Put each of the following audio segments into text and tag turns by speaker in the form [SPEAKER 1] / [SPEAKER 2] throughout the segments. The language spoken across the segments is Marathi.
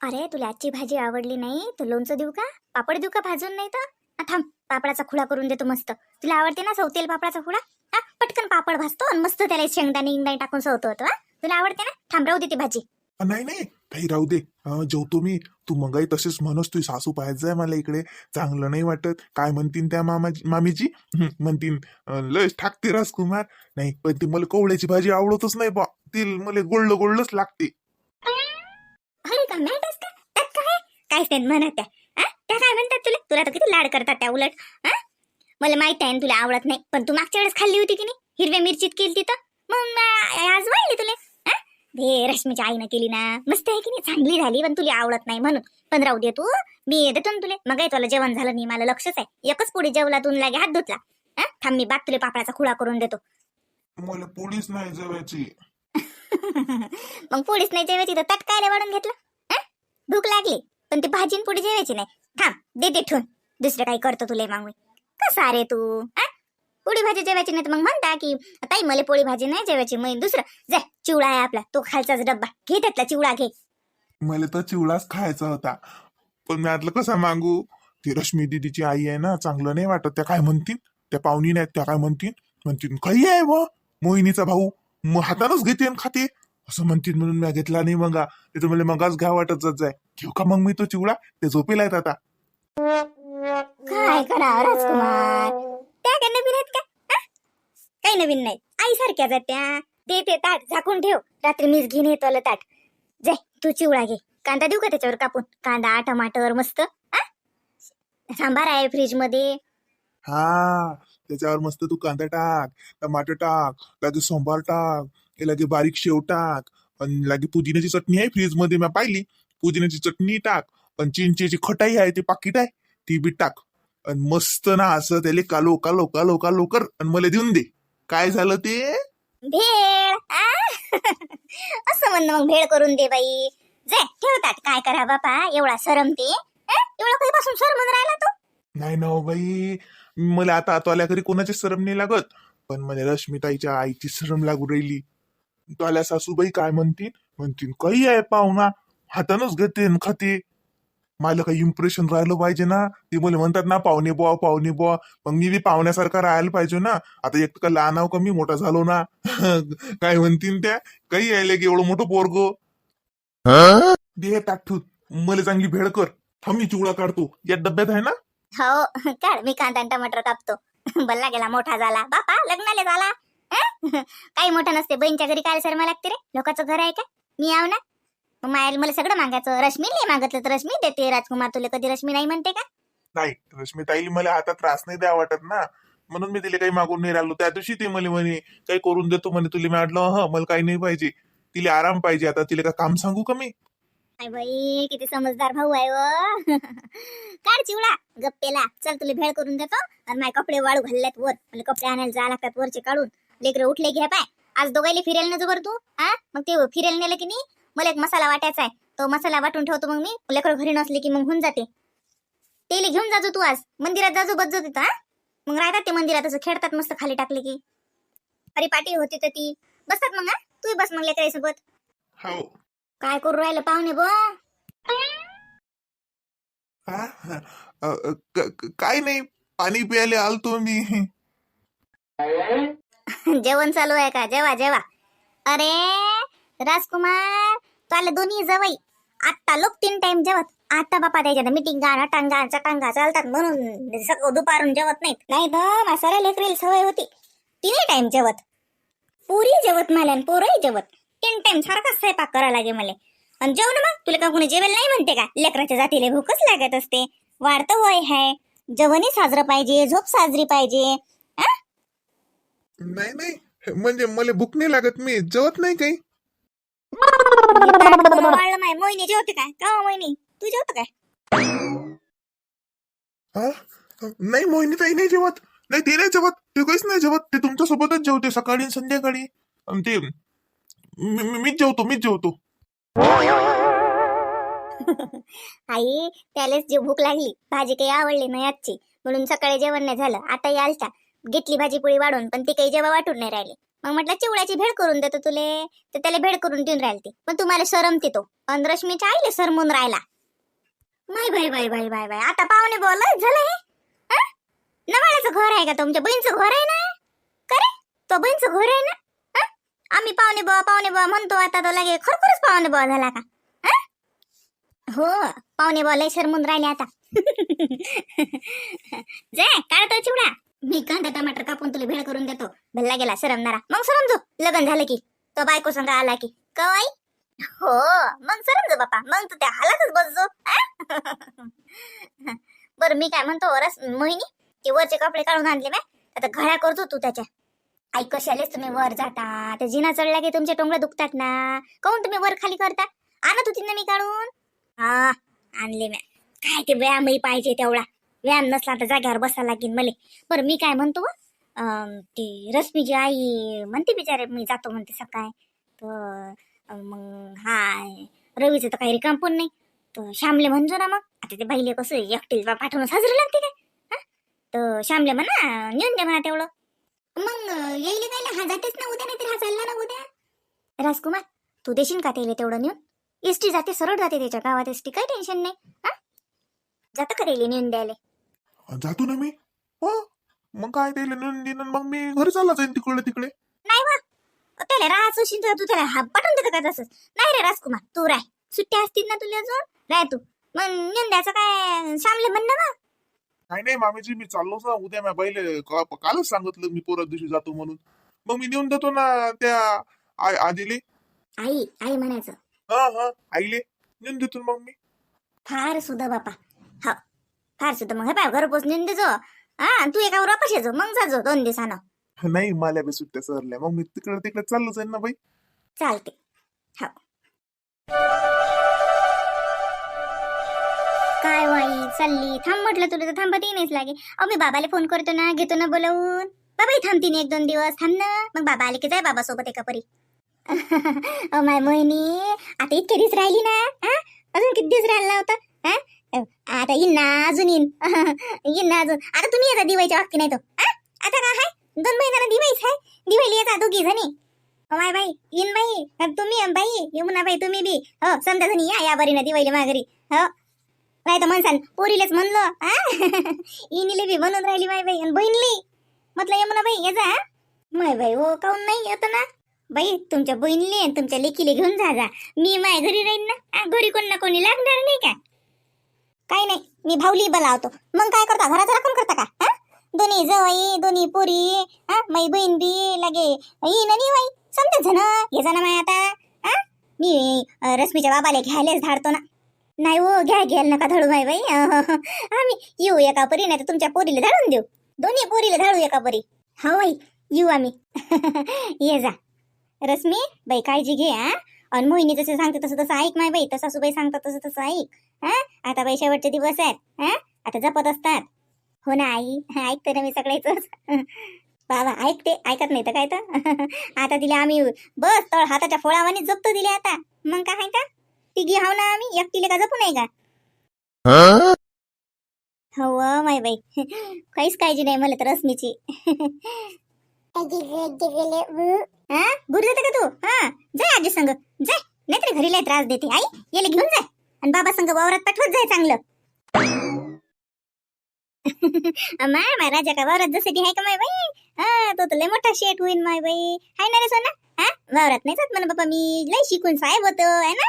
[SPEAKER 1] अरे तुला आजची भाजी आवडली नाही तर लोणचं देऊ का? पापड देऊ का भाजून नाही तर? थांब पापडाचा खुडा करून देतो मस्त. तुला आवडते ना सवतेल पापडाचा खुडा हा पटकन पापड भाजतो आणि मस्त त्याला शेंगदाणे इंगदाणे टाकून सवतो होतो तुला आवडते ना? थांब राहू दे ती भाजी.
[SPEAKER 2] नाही नाही काही राहू दे. जेवतो मी. तू मगाई तसेच म्हणस तू सासू पाहायचं मला इकडे. चांगलं नाही वाटत. काय म्हणतीन त्या मामा मामीजी? म्हणतीन लस लयच ठाकते राजकुमार. नाही पण ती मला कोवळ्याची भाजी आवडतच नाही बा. ती मला गोळलं गोळलंच लागते.
[SPEAKER 1] अरे का? मॅटच का? त्यात काय काय नाही म्हणत त्या त्या काय म्हणतात तुला? तुला तर किती लाड करतात त्या उलट हा मला माहीत आहे तुला आवडत नाही पण तू मागच्या वेळेस खाल्ली होती की नाही? हिरव्या मिरचीत केली तिथं मग आज वाढली तुला हे रश्मीच्या आईनं केली ना. मस्त आहे की नाही? चांगली झाली पण तुला आवडत नाही म्हणून. पण राहू दे तू मी देतो ना तुला. मग तुला जेवण झालं नाही मला लक्षच आहे. एकच पोळी जेवला तू लागे हात धुतला. थांब मी बात तुला पापडाचा खुळा करून देतो.
[SPEAKER 2] मला पोळीच नाही जेवायची.
[SPEAKER 1] मग पोळीच नाही जेवायची तर तटकायला वाढून घेतलं? भूक लागली पण ती भाजी पुढे जेवायची नाही. थांब देते ठेवून. दुसरं काही करतो तुला मागू कसा रे तू पोळी भाजी जेवायची नाही तर मग म्हणता की ताई मला पोळी भाजी नाही जेवायची मग दुसरं. जाय चिवडा आहे आपला तो खायचाच डब्बा. घे त्यातला चिवडा घे.
[SPEAKER 2] मला तर चिवडाच खायचा होता. पण मी आतलं कसा मागू? ती रश्मी दिदीची आई आहे ना चांगलं नाही वाटत. त्या काय म्हणतील? त्या पाहुणी नाहीत त्या काय म्हणतील? म्हणतील काही आहे व मोहिनीचा भाऊ. मग हातानच घेते आणि खाते. असं म्हणतील म्हणून मी घेतला नाही मगा. ते तर मला मगाच घ्या वाटत जात जाय. घेऊ का मग मी तो चिवडा? ते झोपेला आहेत आता.
[SPEAKER 1] काय करावं राजकुमार? त्या काय नवीन आहेत का? हं? काही नवीन नाही आई सारख्याच आहेत त्या. दे ते ताट झाकून ठेव. रात्री मीच घेऊन येतो आलं ताट. जाय तू चिवडा घे. कांदा देऊ का त्याच्यावर कापून? कांदा टमाटर मस्त? सांबार आहे फ्रीजमध्ये.
[SPEAKER 2] हा. त्याच्यावर मस्त तू कांदा टाक टमाटर टाक लागे सांबार टाक लागे बारीक शेव टाक आणि लागे पुदिन्याची चटणी आहे फ्रीजमध्ये मी पाहिली. पुदिन्याची चटणी टाक आणि चिंचेची खटाई आहे ते पाकिट आहे ती बी टाक. आणि मस्त ना असं त्याले कालो कालो कालो कालो कर आणि मला देऊन दे. काय झालं ते?
[SPEAKER 1] भेळ आ? असं म्हणणं मग भेळ करून दे बाई. जाय ठेवतात. काय करा बापा? एवढा सरमते हं? एवढा कधीपासून सरमून राहिला तू?
[SPEAKER 2] नाही ना हो बाई. मला आता आल्या घरी कोणाची सरम नाही लागत. पण मला रश्मिताईच्या आईची सरम लागू राहिली. आल्या सासूबाई काय म्हणतील? म्हणतील काही आहे पाहुणा हातानच घेते खाते. मला काही इम्प्रेशन राहिलं पाहिजे ना. ते मला म्हणतात ना पाहुणे बुवा पाहुणे बुवा. मग मी बी पाहुण्यासारखा राहायला पाहिजे ना. आता एक का लहान आहो का मी मोठा झालो ना. काय म्हणतील त्या? काही यायले की एवढं मोठं पोरगो. दे टाकठूत मला चांगली भेळ कर. थांब चिवडा काढतो. या डब्यात आहे ना?
[SPEAKER 1] हो काढ मी कांदा आणि टमाटर कापतो. बल्ला गेला मोठा झाला. बापा लग्नाला झाला. काही मोठं नसते. बहीणच्या घरी काय शर्मा लागते रे? लोकांचं घर आहे का? मी आव ना? मग मायाला मला सगळं मागायचं. रश्मी नाही मागितलं तर रश्मी देते. राजकुमार तुला कधी रश्मी नाही म्हणते का?
[SPEAKER 2] नाही रश्मिताईली मला आता त्रास नाही द्या वाटत ना. म्हणून मी तिला काही मागून नाही राहिलो. त्या दिवशी ती मला म्हणे काही करून देतो म्हणे तुला. मी म्हटलं हा मला काही नाही पाहिजे. तिला आराम पाहिजे. आता तिला का काम सांगू का मी?
[SPEAKER 1] काय बाई किती समजदार भाऊ आहे व हो. काढ चिवडा गप्पेला. चल तुला भेळ करून देतो. आणि माझे कपडे वाळू घालल्यात वर. मला कपडे आणायला जायला लागतात वरचे काढून. लेकरं उठले घ्या पाय. आज दोघायले फिरायला नजो बरं तू हा? मग ते फिरायला नेलं की नाही? मला एक मसाला वाटायचा आहे. तो मसाला वाटून ठेवतो मग मी. लेकरं घरी नसले की मग होऊन जाते. तेले घेऊन जाजो तू आज. मंदिरात जाजो बजो तिथं हा? मग राहतात ते मंदिरात. असं खेळतात मस्त खाली टाकले की. अरे पाटी होती तर ती. बसतात मग तू बस मग लेकरासोबत
[SPEAKER 2] हो.
[SPEAKER 1] काय करू राहिलं पाहुणे बो?
[SPEAKER 2] हा? अ, अ, क- क- काय नाही पाणी प्यायला आलतो मी.
[SPEAKER 1] जेवण चालू आहे का? जेवा जेवा. अरे राजकुमार आले दोन्ही जवई. आत्ता लोक तीन टाइम जेवत. आता बापा द्यायच्या मिटिंगा नटांगा चटांगा चालतात म्हणून सगळं दुपारून जेवत नाहीत. नाही तर म्हासाऱ्या लेकरील सवय होती. तिन्ही टाइम जेवत. पुरी जेवत मला आणि पोरही जेवत. तीन टाइम सारखाच स्वयंपाक करायला लागे मला. आणि जेवण मग? तुला का कोणी जेवेल नाही म्हणते का? लेकराच्या जातीला भूकच लागत असते. वाढतं वय आहे जेवणही साजरं पाहिजे झोप साजरी पाहिजे?
[SPEAKER 2] नाही नाही. म्हणजे मला भूक नाही लागत मी जेवत नाही काही.
[SPEAKER 1] मोहिनी जेवते काय का मोहिनी? तू जेवतो काय
[SPEAKER 2] हा नाही मोहिनी ताई नाही जेवत. नाही ते नाही जेवत. ते काहीच नाही जेवत. ते तुमच्या सोबतच जेवते सकाळी संध्याकाळी. आणि ते मी- मीच जेवतो मीच जेवतो.
[SPEAKER 1] आई त्यालाच जे भूक लागली. भाजी काही आवडली नाही आजची. म्हणून सकाळी जेवण नाही झालं. आता यालता घेतली भाजी पोळी वाढून पण ती काही जेव्हा वाटून नाही राहिली. मग म्हटलं चिवळ्याची भेड करून देतो तुले. तर त्याला भेड करून देऊन राहिली ती पण तुम्हाला शरमते तो अन रश्मीच्या आईले सरमून राहिला. माय bye bye bye bye bye आता पाहुणे बोल झालं हे? नवाळ्याचं घर आहे का तुमच्या? बहीणचं घर आहे ना? करे तो बहीणचं घर आहे ना? आम्ही पाहुणे बुवा पाहुणे बुवा म्हणतो आता तो लगे खरोखरच पाहुणे बुवा झाला का? हो पाहुणे बुवा लय शरमून राहिले आता. जे काय तो चिवडा. मी कांदा टमाटर कापून तुला भेळ करून देतो. भल्ला गेला सरमणारा मग सरमजो लग्न झालं की. तो बायको संग आला की. कवाई? हो मग सरमजो बापा. मग तू त्या हालातच बसजो बर मी काय म्हणतो रस मोहिनी ते वरचे कपडे काढून आणले मॅ आता घड्या करतो तू त्याच्या. आई कशालेच तुम्ही वर जाता? ते जिना चढला की तुमचे टोंगळे दुखतात ना? काऊन तुम्ही वर खाली करता? आणत होती ना मी काढून? हा आणले मॅ काय ते व्यायामही पाहिजे तेवढा. व्यायाम नसला तर जाग्यावर बसा लागेल मले. बरं मी काय म्हणतो? ते ती रश्मीची आई म्हणते बिचारे मी जातो म्हणते सकाळी. तर मग हाय रवीचं तर काही रिकाम पण नाही. तर श्यामले म्हणजो ना मग. आता ते बाईले कसं एकटीला पाठवणं साजरं लागते काय? तर श्यामले म्हणा नेऊन दे म्हणा तेवढं. मग येईल काय हा जातेच ना उद्या नाही तर हा चालला ना उद्या? राजकुमार तू देशील का त्याला तेवढं नेऊन? एसटी जाते सरळ जाते त्याच्या गावात एसटी काही टेन्शन नाही हा? जातं का त्याला नेऊन द्यायला?
[SPEAKER 2] जातो ना मी. हो. मग काय त्याला नेऊन देईन आणि मग मी घरी चालला जाईन तिकडे तिकडे.
[SPEAKER 1] नाही वा. त्याला राहायचं असेल तर तू त्याला हा पाठवून देतो का तसंच? नाही रे राजकुमार तू राय सुट्ट्या असतील ना तुला अजून? राय तू. मग नेऊन द्यायचं काय? श्यामले म्हणणं ना?
[SPEAKER 2] नाही नाही मामीजी मी चाललोच ना उद्या मी पहिले का- कालच सांगितलं मी पोरा दिवशी जातो म्हणून. मग मी नेऊन देतो ना त्या आ- आजीले
[SPEAKER 1] आई आई म्हणायचं.
[SPEAKER 2] हा हा आईले नेऊन देतो ना मग मी.
[SPEAKER 1] फार सुद्धा बापा. हा फार सुद्धा मग हे पाय घरपोच नेऊन देजो. हा आणि तू एका वापस येजो मग जाजो दोन दिवसानं.
[SPEAKER 2] नाही मला बी सुट्ट्या सरल्या मग मी तिकडे तिकडे चाललो जाईन ना बाई.
[SPEAKER 1] चालते काय वाई चालली. थांब म्हटलं तुला तर थांबतही नाहीच लागे. अहो मी बाबाला फोन करतो ना घेतो ना बोलवून. बाबाही थांबतीन एक दोन दिवस. थांब ना. मग बाबा आले की जाय बाबा सोबत एका परी अहो माय मोहिनी आता इतके दिवस राहिली ना हा? अजून किती दिवस राहिला होता? हा? आता येईन ना अजून येईन. येईन ना अजून. आता तुम्ही येता दिवाळीच्या वाक्य नाही तो. हा? आता काय हाय? दोन महिन्यानं दिवाळीच आहे दिवाळी येता दोघी जणी. माय बाई येईन बाई. अ, तुम्ही अन बाई ना बाई तुम्ही बी. हो समजा जणी या या बरी ना दिवाळी माघारी. हो नाही तर म्हणसान पोरीलेच म्हणलो हा? इनीले बी बनवून राहिली माय बाई आणि बहिणली. म्हटलं यमुना बाई ये जा माय बाई हो काऊन नाही येत ना? बाई तुमच्या बहिणीले आणि तुमच्या लेकीले घेऊन जा जा. मी माय घरी राहीन ना? घरी कोण ना कोणी लागणार नाही का? काही नाही मी भाऊली बोलावतो. मग काय करता घराचं राखून करता का? हा? दोन्ही जवई दोन्ही पोरी हा? माई बहीण बी लगे येईन आणि बाई. समजा जण हे जण माय आता हा? मी अ, रश्मीच्या बाबाला घ्यायलाच धाडतो ना. नाही हो घ्या घ्यायला नका धाडू माय बाई. आम्ही येऊ एका परी नाही तर तुमच्या पोरीला धाडून देऊ. दोन्ही पोरीला धाडू एका परी. हा बाई. येऊ आम्ही. ये जा. रश्मी बाई काळजी घे हा. आणि मोहिनी जसं सांगते तसं तसं ऐक माय बाई. तसा सुबाई सांगतात तसं तसं ऐक हा. आता बाई शेवटचे दिवस आहेत हा. आता जपत असतात. हो ना आई. ऐकते ना मी सगळ्याच बाबा ऐकते. ऐकत नाही तर काय तर? आता तिला आम्ही. बस तळ हाताच्या फोळावाने जपतो दिले आता. मग काय का? तिघी हाव ना आम्ही? एकटीले का जपू नाही का? हो माय बाई. काहीच काळजी नाही मला तर रश्मीची. हा का तू? हा. जाय आजी संग. जाय नाहीतर घरी लय त्रास देते. आई याला घेऊन जाय आणि बाबा संग वावरात पाठवत जाय चांगलं. माय माय राजा का वावरात जसं आहे का माय बाई? हा तो तर लय मोठा शेट होईन माय बाई. हाय ना रे सोना? हा वावरात नाही जात म्हणा बाबा मी. लय शिकून साहेब होतो आहे ना?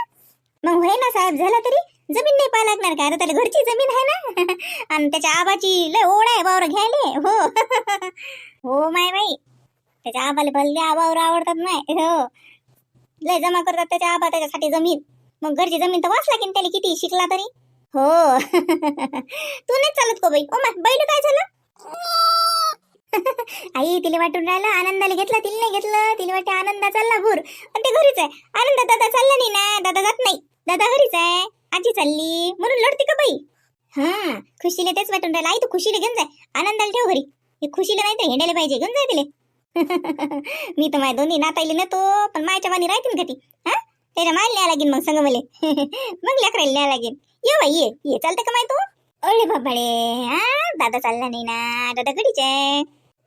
[SPEAKER 1] मग होय ना साहेब झाला तरी जमीन नाही पाहा लागणार का? आता त्याला घरची जमीन आहे ना? आणि त्याच्या आबाची लय ओढ आहे वावर घ्यायले हो. हो माय बाई. त्याच्या आबाला भल्ले आबावर आवडतात नाही हो. लय जमा करतात त्याच्या आबा त्याच्यासाठी जमीन. मग घरची जमीन तर वाचला की त्याला किती शिकला तरी. हो. तू नाही चालत को बाई. ओ मा बैल काय झालं? आई तिला वाटून राहिलं आनंदाला घेतला तिला नाही घेतलं. तिला वाटते आनंदा चालला भूर. पण ते घरीच आहे. आनंद दादा चालला नाही ना दादा जात नाही. दादा घरीच आहे. आजी चालली. म्हणून लढते का बाई? हा खुशीला तेच वाटून राहिलं. आई तू खुशीला घेऊन जाय. आनंदाला ठेव घरी. हे खुशीला नाही तर हेंडायला पाहिजे. घेऊन जाय तिले. मी तर माझ्या दोन्ही नाताईले नेतो पण मायच्या वाणी राहतील का ती? हा? त्याच्या मायला न्याय लागेल मग सांग मले. मग लेकरायला न्याय लागेल ये बाई ये. ये. चालतं का माय तू? अरे बाबाळे. हा? दादा चालला नाही ना. दादा घरीच आहे.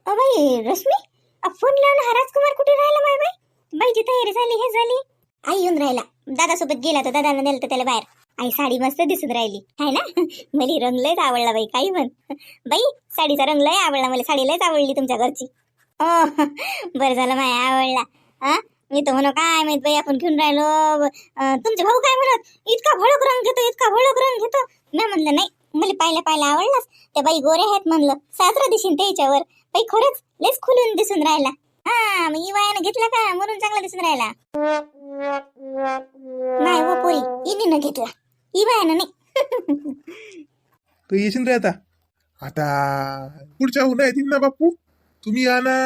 [SPEAKER 1] अ बाई रश्मी? अ, फोन लावून हा राजकुमार कुठे राहिला माय बाई? बाईची तयारी झाली हे झाली. आई येऊन राहिला. दादासोबत गेला तर दादानं नेलं तर त्याला बाहेर. आई साडी मस्त दिसून राहिली. आहे ना? मला रंग लयच आवडला बाई काही म्हण. बाई साडीचा रंग लय आवडला मला. साडी लयच आवडली तुमच्या घरची. ओ बरं झालं माय आवडला. हा मी तर म्हणू काय माहीत बाई आपण घेऊन राहिलो. तुमचे भाऊ काय म्हणत? इतका भडक रंग घेतो इतका भडक रंग घेतो. मी म्हणलं नाही मला पाहिलं पाहिलं आवडलाच त्या बाई गोरे आहेत म्हणलं. साजरा दिसून त्याच्यावर बाई खरंच लेच खुलून दिसून राहिला. हा मग इवायानं घेतला का? म्हणून चांगला दिसून राहिला. नाही हो पोरी इनीनं घेतला. इवायानं नाही.
[SPEAKER 2] तर येशील रे आता. आता पुढच्या उन्हा येतील ना बापू तुम्ही या ना.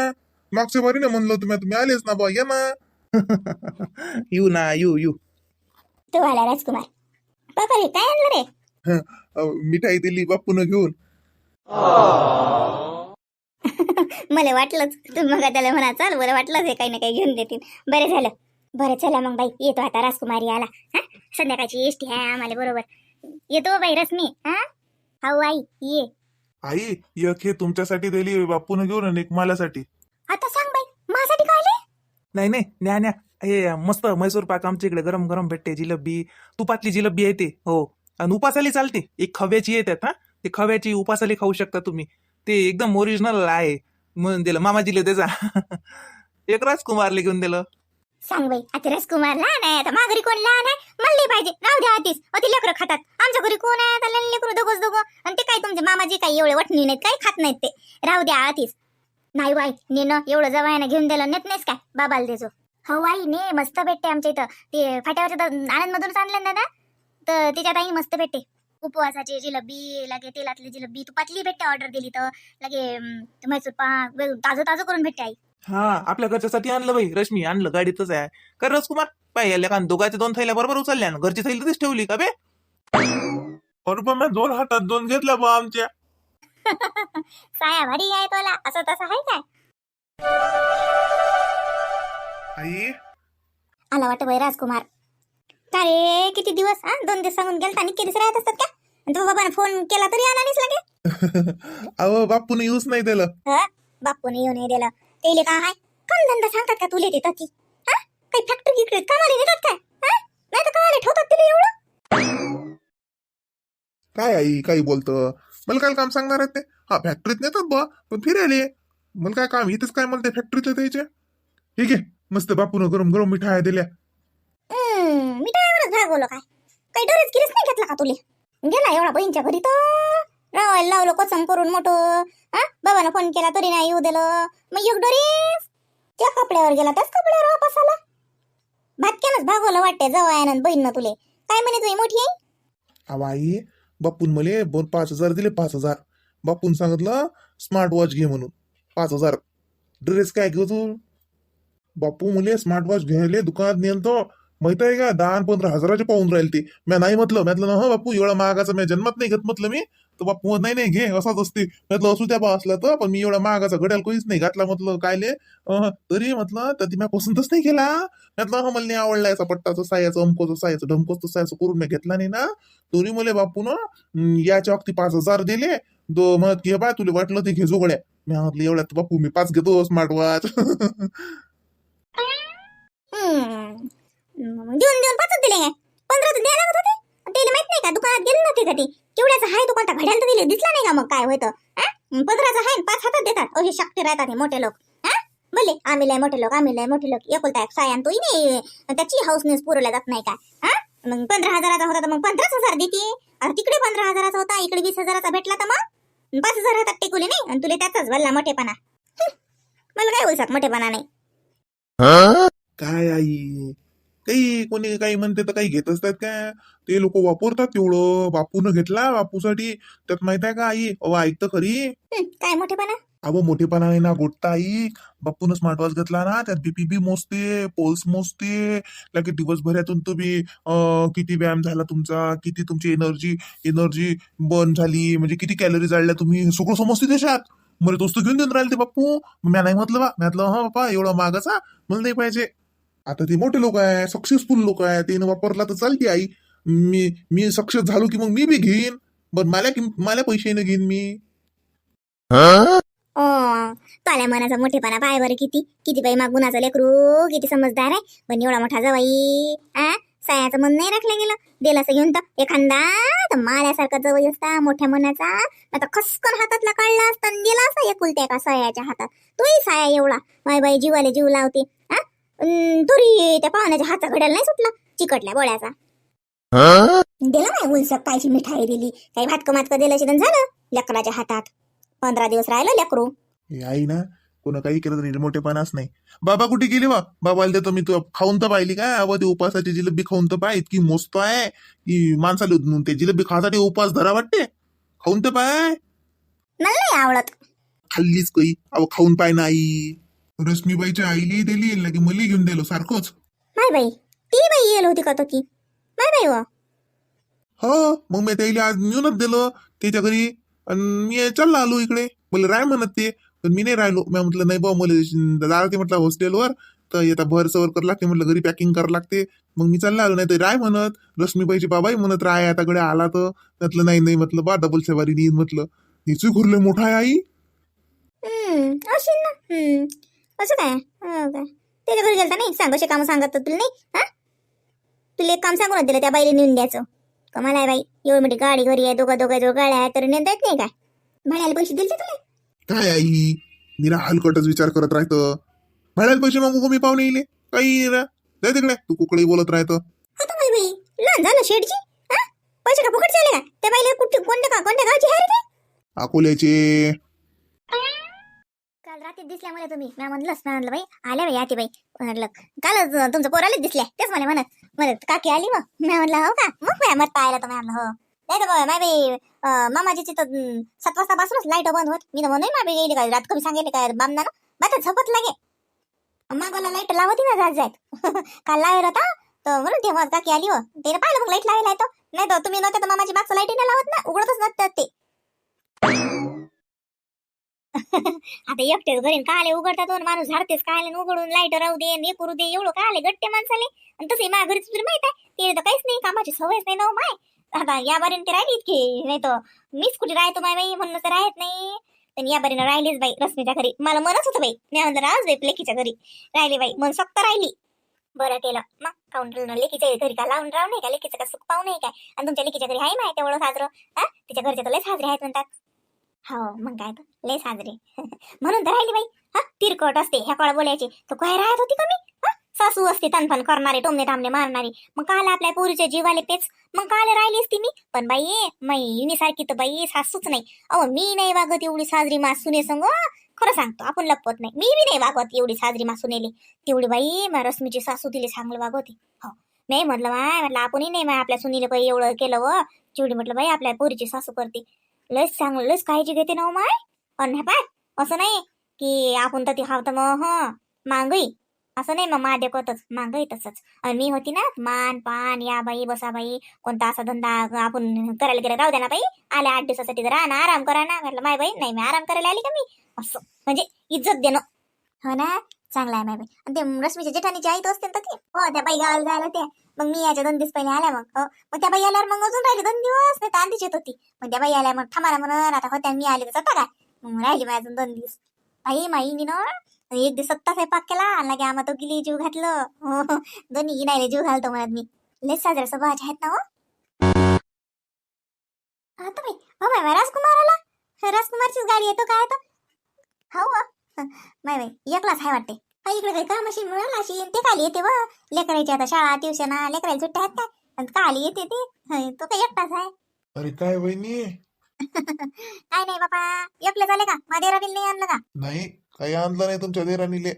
[SPEAKER 2] मागच्या बारी ना म्हणलं तुम्ही तुम्ही आलेच ना बा या ना. येऊ ना येऊ येऊ.
[SPEAKER 1] तो आला राजकुमार. बापा रे काय आणलं रे?
[SPEAKER 2] मिठाई दिली बापून घेऊन.
[SPEAKER 1] मला वाटलंच तुम्ही मग त्याला म्हणा चाल मला वाटलंच हे काही ना काही घेऊन देतील. बरं झालं. बरं चला मग बाई. येतो आता राजकुमारी आला. हा? संध्याकाळची एसटी आहे आम्हाला बरोबर. येतो बाई रश्मी. हा? हाऊ आई ये.
[SPEAKER 2] आई एक हे तुमच्यासाठी दिली बापून घेऊन एक मालासाठी.
[SPEAKER 1] आता सांग बाई माझ्यासाठी काय आले?
[SPEAKER 3] नाही नाही न्या न्या. हे मस्त मैसूर पाक आमच्या इकडे गरम गरम भेटते जिलबी. तुपातली जिलबी आहे ते हो. आणि उपासाली चालते. एक खव्याची येतात हा? ते खव्याची उपासाली खाऊ शकता तुम्ही. ते एकदम ओरिजिनल आहे. म्हणून दिलं. मामाजीले त्याचा. एक राजकुमारले घेऊन दिलं.
[SPEAKER 1] सांग बाई आता राजकुमार लहान आहे आता माघारी कोण लहान आहे मला पाहिजे. राहू द्या आधीच. अति लेकरं खातात. आमच्या घरी कोण आहे? आता लेकरू लेकरं दोघंच दोघं. आणि ते काय तुमचे मामाजी काही एवढे वटणी नाहीत काही खात नाहीत ते. राहू द्या आधीच. नाही बाई नेनं एवढं जवळनं घेऊन दिलं नेत नाहीस काय? बाबाला देजो. हो आई ने मस्त भेटते आमच्या इथं. ते फाट्यावरच्या आनंद मधूनच आणलं ना दादा? तर त्याच्यात आई मस्त भेटते. उपवासाची जिलबी लगे तेलातली जिलबी. तुपातली भेटते ऑर्डर दिली तर. लगे अं, म्हैसूर पाक ताजं ताजं करून भेटते आई.
[SPEAKER 3] हा आपल्या घरच्यासाठी आणलं बाई रश्मी आणलं गाडीतच आहे. कर राजकुमार पाय याला का दोघांच्या दोन थैल्या बरोबर उचलल्या ना घरची थैली तरीच ठेवली का बे?
[SPEAKER 2] बरोबर मी दोन हातात दोन घेतल्या बा आमच्या.
[SPEAKER 1] साया भारी आहे तोला असं तसं आहे काय?
[SPEAKER 2] आई?
[SPEAKER 1] आला वाटतं बाई राजकुमार. का रे किती दिवस हा? दोन दिवस सांगून गेलता आणि किती राहत असतात का? आणि तू बाबाने फोन केला तरी आला नाहीस लगे
[SPEAKER 2] अहो बापून येऊच नाही दिलं.
[SPEAKER 1] बापूने येऊन नाही दिलं. तेले का हाय? काम धंदा सांगतात का तुले तिथं की हा? काही फॅक्टरी गिक्टरी कामाला घेतात काय? हा? नाही तर कामाला ठेवतात तिला एवढं?
[SPEAKER 2] काय आई काही बोलतं? मला काय काम सांगणार आहेत ते? हा फॅक्टरीत नेतात बा पण फिरायले. मला काय काम इथंच काय मला त्या फॅक्टरीतलं द्यायचे ठीक आहे मस्त बापून गरम गरम मिठाया दिल्या.
[SPEAKER 1] हम्म, मी ड्रायव्हरच भागवलं काय? काही डोरेच गिरीच नाही घेतला का तुले? गेला एवढा बहीणच्या घरी तर. रावायला लावलं कोचम करून मोठं. हा? बाबानं फोन केला तरी नाही येऊ दिलं मग एक डोरीस त्या कपड्यावर गेला त्याच कपड्यावर वापस आला. भातक्यानंच भागवलं वाटते जवळ बहीण तुले. काय म्हणे तुझी मोठी आई?
[SPEAKER 2] अहो आई बापून मले दोन पाच हजार दिले पाच हजार. बापून सांगितलं स्मार्ट वॉच घे म्हणून. पाच हजार. ड्रेस काय घेऊ तू? बापू मुले स्मार्ट वॉच घ्यायला दुकानात नेलतो. माहीत आहे का? दहा पंधरा हजाराचे पाहून राहील ते. मी नाही म्हटलं. म्हटलं ना हो बापू एवढा महागाचा मी जन्मात नाही घेत म्हटलं मी. तर बापू नाही नाही घे असाच असते. म्हटलं असू त्या बा असला तर पण मी एवढा महागाचा घड्याल कोणीच नाही घातला म्हटलं कायले तरी म्हटलं तर ती मी पसंतच नाही केला म्हटलं हा मला नाही आवडला याचा पट्टाचं सायाचं अमकोचं सायाचं ढमकोचं सायाचं करून मी घेतला नाही ना. तरी मला बापू ना याच्या वक्ती पाच हजार दिले. दो म्हणत घे बाय तुला वाटलं ते घे जोगड्या मी म्हटलं एवढ्यात बापू मी पाच घेतो स्मार्ट वॉच
[SPEAKER 1] देऊन देऊन पाच दिले. पंधरा तर द्यायला होते. त्याला माहीत नाही का? दुकानात गेले नव्हते का ते केवढ्याचं आहे दुकान तर घड्याला तर दिले. दिसला नाही का मग काय होतं हा? पंधराचं आहे आणि पाच हातात देतात. असे शकते राहतात हे मोठे लोक. हा? बोले आम्ही लय मोठे लोक आम्ही लय मोठे लोक. एकुलता एक सायान तोही नाही त्याची हाऊसनेस पुरवल्या जात नाही का? हा? मग पंधरा हजाराचा होता तर मग पंधराच हजार देते. अरे तिकडे पंधरा हजाराचा होता इकडे वीस हजाराचा भेटला तर मग? पाच हजार हातात टेकुले नाही? आणि तुला त्याचाच भल्ला मोठेपणा. मला काय बोलतात मोठेपणा नाही.
[SPEAKER 2] काय आई? काही कोणी काही म्हणते तर काही घेत असतात काय ते लोक वापरतात तेवढं. बापून घेतला बापूसाठी. त्यात माहीत आहे का आई? अहो ऐक तर खरी
[SPEAKER 1] काय मोठेपणा?
[SPEAKER 2] अहो मोठेपणा आहे ना गोठता आई. बापून स्मार्ट वॉच घेतला ना त्यात बीपी बी मोजते पोल्स मोजते. लगे दिवसभरातून तुम्ही किती व्यायाम झाला तुमचा किती तुमची एनर्जी एनर्जी बर्न झाली म्हणजे किती कॅलरी जाळल्या तुम्ही हे सगळं समजते त्याच्यात. मला तोच तर घेऊन देऊन राहिले ते बाप्पू मी नाही म्हटलं बा. म्हटलं हा बाप्पा एवढा मागाचा मला नाही पाहिजे. आता ते मोठे लोक आहे सक्सेसफुल लोक आहे ते वापरला तर चालते आई. मी मी सक्सेस झालो की मग मी बी घेईन. बर मला कि- मला पैसे घेईन मी.
[SPEAKER 1] ओ मनाचा मोठेपणा पाय बरं किती. किती बाई मागुनाचं लेकरू किती समजदार आहे. पण एवढा मोठा जवाई आ सायाचं मन नाही राखलं गेलं. दिलं असं घेऊन तर एखादा तर माल्यासारखा जवळ असता मोठ्या मनाचा. आता खसकन हातातला काढला असता आणि दिला असता एकुलत्या एका सायाच्या हातात. तोही साया एवढा. माय बाई जीवाले जीव लावते. तरी त्या पाहुण्याच्या हाता घड्याला नाही सुटला? चिकटल्या बोळ्याचा. दिलं नाही उलसक कायची मिठाई दिली. काही भातकं मातकं दिलं शिदन झालं लेकराच्या हातात. पंधरा दिवस राहिलं लेकरू.
[SPEAKER 2] हे आई ना कोणा काही केलं तरी मोठेपणाच नाही. बाबा कुठे गेले बा? बाबाला देतो मी तू खाऊन तर पाहिली का अबा ते उपासाची जिलेबी खाऊन तर पाय इतकी मस्त आहे. की माणसाला ते जिलेबी खासाठी उपास धरा वाटते. खाऊन तर पाय.
[SPEAKER 1] मला नाही आवडत.
[SPEAKER 2] खाल्लीच काही अहो खाऊन पाय नाही रश्मीबाईच्या आईली दिली लगे मला घेऊन दिलो सारखंच.
[SPEAKER 1] माय बाई ती बाई येल होती का तो की? माय बाई व.
[SPEAKER 2] हो मग मी त्याला आज नेऊनच दिलं त्याच्या घरी. आणि मी चालला आलो इकडे. मला राय म्हणत ते. पण मी नाही राहिलो. मी म्हटलं नाही बा मला जायला म्हटलं हॉस्टेलवर. तर येता भर सवर कर लागते म्हटलं घरी पॅकिंग करावं लागते. मग मी चालला आलो नाही तर राय म्हणत रश्मीबाईचे बाबाही म्हणत राय आता कडे आला तर. म्हटलं नाही नाही म्हटलं बा डबल सवारी नेईन म्हटलं. हिची खुरले मोठा आहे आई.
[SPEAKER 1] अशी ना. असं काय? हो काय त्याच्या घरी गेलता नाही? सांग असे काम सांगत तुला नाही? हा? तुला एक काम सांगून दिलं त्या बाईला नेऊन द्यायचं. कमाल आहे बाई. एवढी मोठी गाडी घरी आहे दोघं दोघं जो गाड्या आहे तर नेता येत नाही काय? भाड्याला पैसे दिले तुला?
[SPEAKER 2] काय आई? निरा हलकटच विचार करत राहतं. भाड्याला पैसे मागू मी पाहुणे येईल? काही जाय तिकडे. तू कुकडे बोलत राहतं.
[SPEAKER 1] आता बाई बाई लहान झालं शेडची हा? पैसे का फुकट चालले का? त्या बाईला कुठे कोणत्या का कोणत्या गावची
[SPEAKER 2] अकोल्याचे.
[SPEAKER 1] रात्रीत दिसल्या मला तुम्ही मी म्हणलंच मी म्हणलं बाई आल्या बाई आती बाई. म्हणलं कालच तुमचं पोरालाच दिसल्या. तेच मला म्हणत म्हणत काकी आली मग. मी म्हणलं हो का? मग बाय मत पाहायला तर मी म्हणलं हो. नाही तर माय बाई मामाची तिथं सात वाजतापासूनच लाइट बंद होत. मी तर म्हणून माबी गेली काय रात कमी सांगितले काय बामना ना बाता झपत लागे. मागोला लाइट लावती ना जात जात काल लावेल होता तर म्हणून तेव्हा काकी आली हो. ते पाहिलं मग लाइट लावेल आहे तो. नाही तर तुम्ही नव्हते तर मामाची मागचं लाइट नाही लावत ना. उघडतच नसतात ते. आता एकटेच घरी काले उघडतात दोन माणूस झाडतेच काले उघडून लाइट राहू दे हे करू दे एवढं काले गट्टे माणसाले. आणि तसे माझ्या घरी तुला माहीत आहे ते तर काहीच नाही कामाची सवयच नाही ना माय. आता या बारीन ते राहिली इतके नाही तर मीच कुठे राहतो माय बाई म्हणून तर राहत नाही. पण या बारीनं राहिलीच बाई रश्मीच्या घरी. मला मनच होतं बाई मी म्हणलं राहच बाई लेखीच्या घरी. राहिली बाई मन सक्त राहिली. बरं केलं मग काउंटर लेकीच्या घरी का लावून राहू नाही का? लेकीचं का सुख पाहू नाही काय? आणि तुमच्या लेकीच्या घरी आहे माहिती तेवढं साजरं? हा? तिच्या घरचे तर लय साजरे आहेत म्हणतात. हो मग काय तर. लय साजरे. म्हणून तर राहिली बाई. हा तिरकट असते ह्या काळ बोलायची. तो काय राहत होती का मी? हा सासू असते तनफन करणारे टोमने टामने मारणारी. मग काल आपल्या पोरीच्या जीवाले पेच. मग काल राहिली असती मी? पण बाई मी सारखी तर बाई सासूच नाही. अहो मी नाही वागत एवढी साजरी मा सुने संग खरं सांगतो आपण लपवत नाही. मी बी नाही वागत एवढी साजरी मा सुनेली तेवढी बाई मा रश्मीची सासू तिले चांगलं वागवते. हो. नाही म्हटलं माय म्हटलं आपणही नाही माय आपल्या सुनीले काही एवढं केलं व. चिवडी म्हटलं बाई आपल्या पोरीची सासू करते. लस सांग लस काळजी घेते ना हो माय. अन्यापात असं नाही की आपण तर ती हाव तर मग हं मागई. असं नाही मग मा देखतच मागई तसंच. आणि मी होती ना मान पान या बाई बसा बाई कोणता असा धंदा आपण करायला गेला राहू द्या ना बाई. आल्या आठ दिवसासाठी जरा ना आराम करा ना. म्हटलं माय बाई नाही मी आराम करायला आली का मी? असं म्हणजे इज्जत देणं. हो ना? चांगला आहे माय बाई. आणि ते रश्मीच्या जेठानीची आई तो असते ना ती. हो त्या बाई गावाला जायला ते मग मी याच्या दोन दिवस पहिले आल्या मग. हो. मग त्या बाई आल्यावर मग अजून राहिले दोन दिवस नाही तर आधीच येत होती. मग त्या बाई आल्या मग थांबा म्हणून आता होत्या मी आले तर काय मग राहिली माझ्या अजून दोन दिवस. बाई माई मी ना एक दिवस सत्ता स्वयंपाक केला आणि लगे आम्हा तो गिली जीव घातलं. हो, हो. दोन्ही गिनायला जीव घालतो म्हणत मी. लय साजरा स्वभावाचे आहेत ना हो. आता बाई हो बाई राजकुमार आला राजकुमारचीच गाडी येतो काय तर हो. हो. बाय बाई एकलाच आहे वाटते. हा इकडे काही काम अशी मिळाला अशी ते काली येते व. लेकरायची आता शाळा ट्युशन लेकरायला सुट्ट्या आहेत काय आणि काली येते ते. हं, तो काही एकटाच आहे.
[SPEAKER 2] अरे काय वहिनी?
[SPEAKER 1] काय नाही बाबा एकले झाले का? माझ्या रवील नाही आणलं का?
[SPEAKER 2] नाही काही आणलं नाही तुमच्या देराणीले